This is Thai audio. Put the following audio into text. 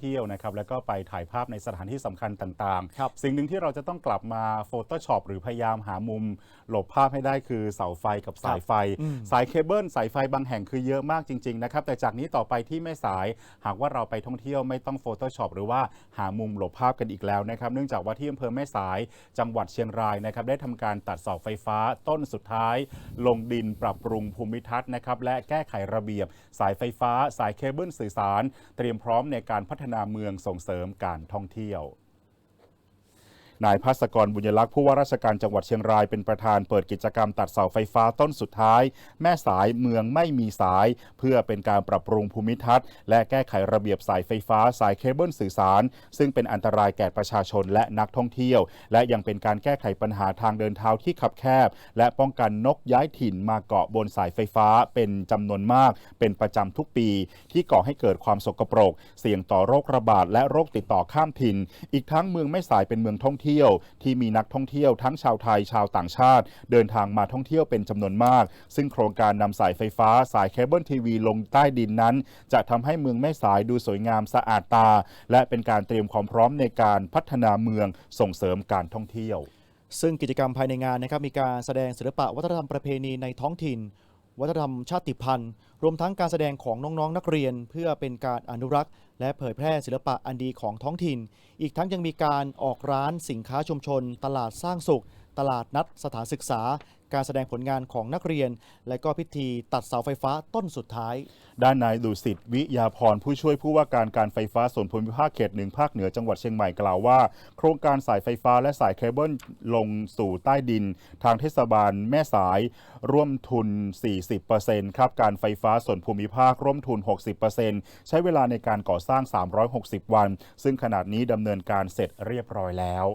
เที่ยวนะครับแล้วก็ไปถ่ายภาพในสถานที่สำคัญต่างครับสิ่งหนึ่งที่เราจะต้องกลับมา Photoshop หรือพยายามหามุมหลบภาพให้ได้คือเสาไฟกับสายไฟ อืม สายเคเบิลสายไฟบางแห่งคือเยอะมากจริง ๆ นะครับ แต่จากนี้ต่อไปที่แม่สายหากว่าเราไปท่องเที่ยวไม่ต้อง Photoshop หรือว่าหามุมหลบภาพกันอีกแล้วนะครับ เนื่องจากว่าที่อำเภอแม่สายจังหวัดเชียงรายนะครับ ได้ทำการตัดเสาไฟฟ้าต้นสุดท้าย ลงดินปรับปรุงภูมิทัศน์นะครับและแก้ไขระเบียบ สายไฟฟ้า สายเคเบิลสื่อสาร เตรียมพร้อมในการพัฒนาเมืองส่งเสริมการท่องเที่ยว นายภัสกรบุญยลักษ์ผู้ว่าราชการจังหวัดเชียงรายเป็นประธานเปิดกิจกรรมตัดเสาไฟฟ้าต้นสุดท้าย แม่สายเมืองไม่มีสาย เพื่อเป็นการปรับปรุงภูมิทัศน์ และแก้ไขระเบียบสายไฟฟ้าสายเคเบิลสื่อสาร ซึ่งเป็นอันตรายแก่ประชาชนและนักท่องเที่ยว และยังเป็นการแก้ไขปัญหาทางเดินเท้าที่ขับแคบ และป้องกันนกย้ายถิ่นมาเกาะบนสายไฟฟ้าเป็นจำนวนมาก เป็นประจำทุกปี ที่ก่อให้เกิดความสกปรก เสี่ยงต่อโรคระบาดและโรคติดต่อข้ามถิ่น อีกทั้งเมืองแม่สายเป็นเมืองท่องเที่ยวที่มีนักท่องเที่ยวทั้งชาวไทยชาวต่างชาติ เดินทางมาท่องเที่ยวเป็นจำนวนมาก ซึ่งโครงการนำสายไฟฟ้าสายเคเบิลทีวีลงใต้ดินนั้น จะทำให้เมืองแม่สายดูสวยงามสะอาดตา และเป็นการเตรียมความพร้อมในการพัฒนาเมืองส่งเสริมการท่องเที่ยว ซึ่งกิจกรรมภายในงานนะครับมีการแสดงศิลปะวัฒนธรรมประเพณีในท้องถิ่น วัฒนธรรมชาติพันธุ์ รวมทั้งการแสดงของน้องๆนักเรียน เพื่อเป็นการอนุรักษ์ และเผยแพร่ศิลปะอันดีของท้องถิ่น อีกทั้งยังมีการออกร้านสินค้าชุมชน ตลาดสร้างสุข ตลาดนัดสถานศึกษา การแสดงผลงานของนักเรียน และก็พิธีตัดเสาไฟฟ้าต้นสุดท้าย ด้านนายดุสิตวิยาพรผู้ช่วยผู้ว่าการการไฟฟ้าส่วนภูมิภาคเขตหนึ่งภาคเหนือจังหวัดเชียงใหม่กล่าวว่า โครงการสายไฟฟ้าและสายเคเบิลลงสู่ใต้ดิน ทางเทศบาลแม่สาย ร่วมทุน 40%ครับการไฟฟ้าส่วนภูมิภาคร่วมทุน 60%ใช้เวลาในการก่อสร้าง 360 วัน ซึ่งขนาดนี้ดำเนินการเสร็จเรียบร้อยแล้ว